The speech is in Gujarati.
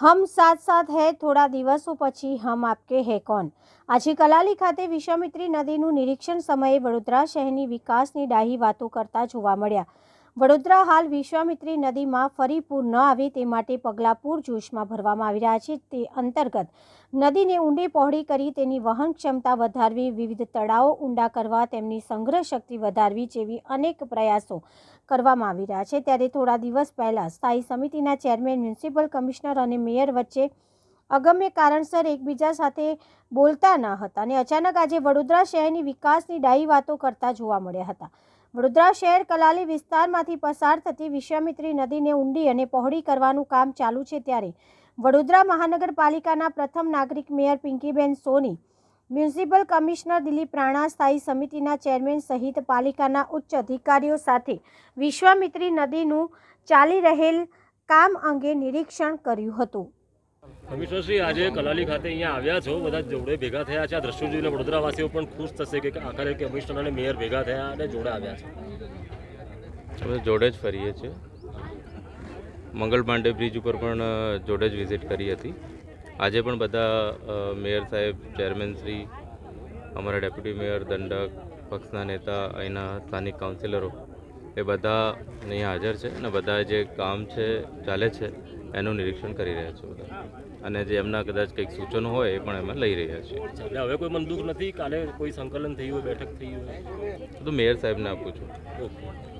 હમ સાથ સાથ હૈ, થોડા દિવસો પછી હમ આપકે હૈ કોન આજે કલાલી ખાતે વિશ્વામિત્રી નદીનું નિરીક્ષણ સમયે વડોદરા શહેરની વિકાસની ડાહી વાતો કરતા જોવા મળ્યા. વડોદરા હાલ વિશ્વામિત્રી નદીમાં ફરી પૂર ન આવે તે માટે પગલાં પૂરજોશમાં ભરવામાં આવી રહ્યા છે. તે અંતર્ગત નદીને ઊંડી પહોળી કરી તેની વહન ક્ષમતા વધારવી, વિવિધ તળાવો ઊંડા કરવા, તેમની સંગ્રહ શક્તિ વધારવી જેવી અનેક પ્રયાસો કરવામાં આવી રહ્યા છે. ત્યારે થોડા દિવસ પહેલા સ્થાયી સમિતિના ચેરમેન, મ્યુનિસિપલ કમિશનર અને મેયર વચ્ચે અગમ્ય કારણસર એકબીજા સાથે બોલતા ન હતા અને અચાનક આજે વડોદરા શહેરની વિકાસની ડાહી વાતો કરતા જોવા મળ્યા હતા. વડોદરા શહેર કલાલી વિસ્તારમાંથી પસાર થતી વિશ્વામિત્રી નદીને ઊંડી અને પહોળી કરવાનું કામ ચાલુ છે ત્યારે વડોદરા મહાનગરપાલિકાના પ્રથમ નાગરિક mayor Pinkiben Soni, municipal commissioner Dilip Rana, સ્થાયી સમિતિના ચેરમેન સહિત પાલિકાના ઉચ્ચ અધિકારીઓ સાથે વિશ્વામિત્રી નદીનું ચાલી રહેલ કામ અંગે નિરીક્ષણ કર્યું હતું. કમિશનરશ્રી આજે કલાલી ખાતે અહીંયા આવ્યા છો. બધા જોડે ભેગા થયા છે. આ દ્રશ્યો જોઈને વડોદરાવાસીઓ પણ ખુશ થશે કે આખરે કમિશનર અને મેયર ભેગા થયા અને જોડે આવ્યા છે. અમે જોડે જ ફરીએ છીએ. મંગલ પાંડે બ્રિજ ઉપર પણ જોડે જ વિઝિટ કરી હતી. આજે પણ બધા મેયર સાહેબ, ચેરમેન શ્રી, અમારા ડેપ્યુટી મેયર, દંડક, પક્ષના નેતા, અહીંના સ્થાનિક કાઉન્સિલરો, એ બધા અહીંયા હાજર છે અને બધા જે કામ છે, ચાલે છે એનું નિરીક્ષણ કરી રહ્યા છે બધા. અને જે એમના કદાચ કંઈક સૂચનો હોય એ પણ એમાં લઈ રહ્યા છીએ એટલે હવે કોઈ મનદુખ નથી? કાલે કોઈ સંકલન થયું હોય બેઠક થઈ હોય? તો મેયર સાહેબને આપું છું. ઓકે.